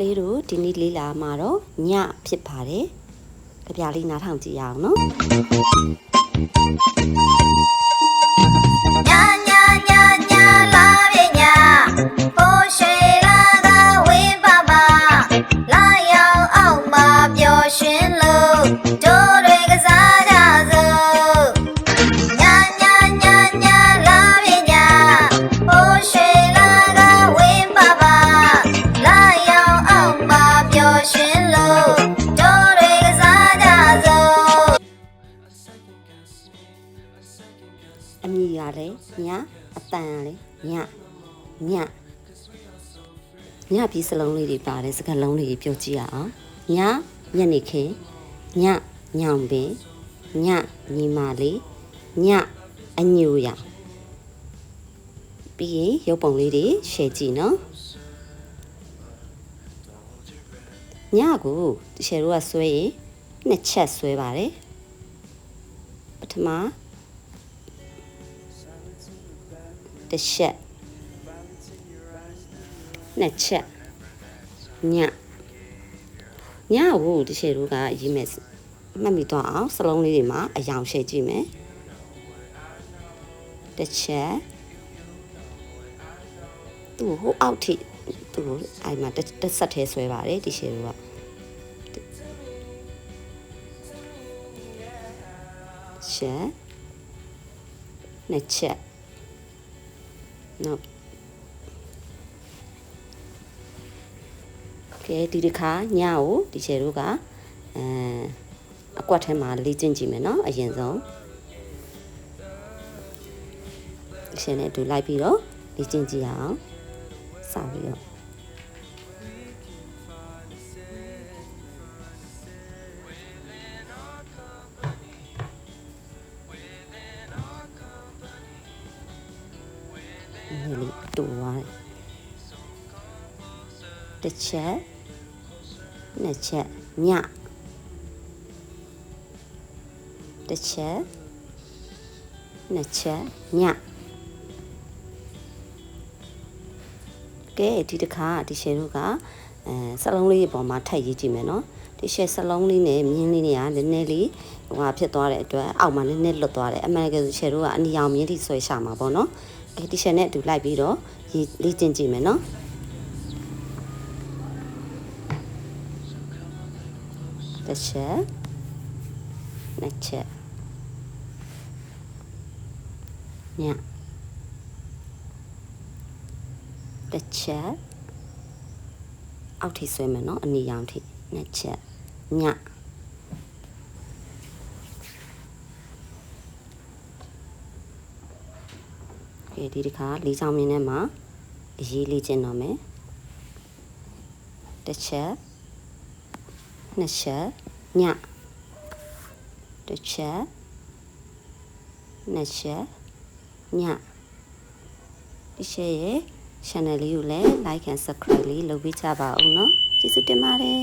လေးတို့ဒီနေ့လေးလာမှာတော့ညဖြစ်ပါတယ်ကြပြလေးနားထောင်ကြည့်ရအောင်နော် ညအတန်ရလဲညညညပြီးစလုံးလေးတွေပါတယ်စကားလုံးလေးတွေပြောကြည့်ရအောင်ညညနေခင်းညညောင်ပင်ညညီမလေးညအညူရပြီးရင်ရုပ်ပုံလေးတွေရှယ်ကြည့်နော်ညကိုတချေတို့ကဆွဲရင်နှစ်ချက်ဆွဲပါတယ်ပထမ တစ်ချက်နှစ်ချက်ညညကိုတစ်ချက်တို့ကရေးမယ်မှတ်မိတော့အောင်စလုံးလေးတွေမှာအယောင်ရှည်ကြည့်မယ်တစ်ချက်သူ့ဟိုအောက်ထိသူ့အိုင်မှာတစ်တစ်ဆက်သေးဆွဲပါတယ်ဒီရှည်တို့ကချက်နှစ်ချက် နော်ကဲဒီတစ်ခါညကိုဒီချေတို့ကအဲအကွက်ထဲမှာလေ့ကျင့်ကြည့်မယ်နော်အရင်ဆုံးဒီရှင်နဲ့အတူလိုက်ပြီးတော့လေ့ကျင့်ကြည့်ရအောင်စပြီးတော့ ဒီလေးတူသွားတယ်တစ်ချက်နှစ်ချက်ညတစ်ချက်နှစ်ချက်ညကဲဒီတစ်ခါဒီရှယ်တို့ကအဲစလုံးလေးပေါ်မှာထပ်ရေးကြည့်မယ်နော်ဒီရှယ်စလုံးလေးနဲ့မြင်းလေးတွေကနည်းနည်းလေးဟိုဟာဖြစ်သွားတဲ့အတွက်အောက်မှာနည်းနည်းလွတ်သွားတယ်အမှန်တကယ်ဆိုရှယ်တို့ကအနီရောင်မြင်းထိဆွဲရှာမှာပေါ့နော် ကဲဒီရှယ်နဲ့အတူလိုက်ပြီးတော့ရေးလေ့ကျင့်ကြည့်မယ်နော်တစ်ချက်နှစ်ချက်ညတစ်ချက်အောက်ထိဆွဲမယ်နော်အနီရောင်ထိနှစ်ချက်ည ကဲဒီတစ်ခါလေးချောင်းမြင်းထဲမှာအရေးလေးကျင့်တော့မယ်တစ်ချက်နှစ်ချက်ညတစ်ချက်နှစ်ချက်ညဒီရှယ်ရဲ့ channel လေးကိုလည်း like and subscribe လေးလုပ်ပေးကြပါဦးเนาะကျေးဇူးတင်ပါတယ်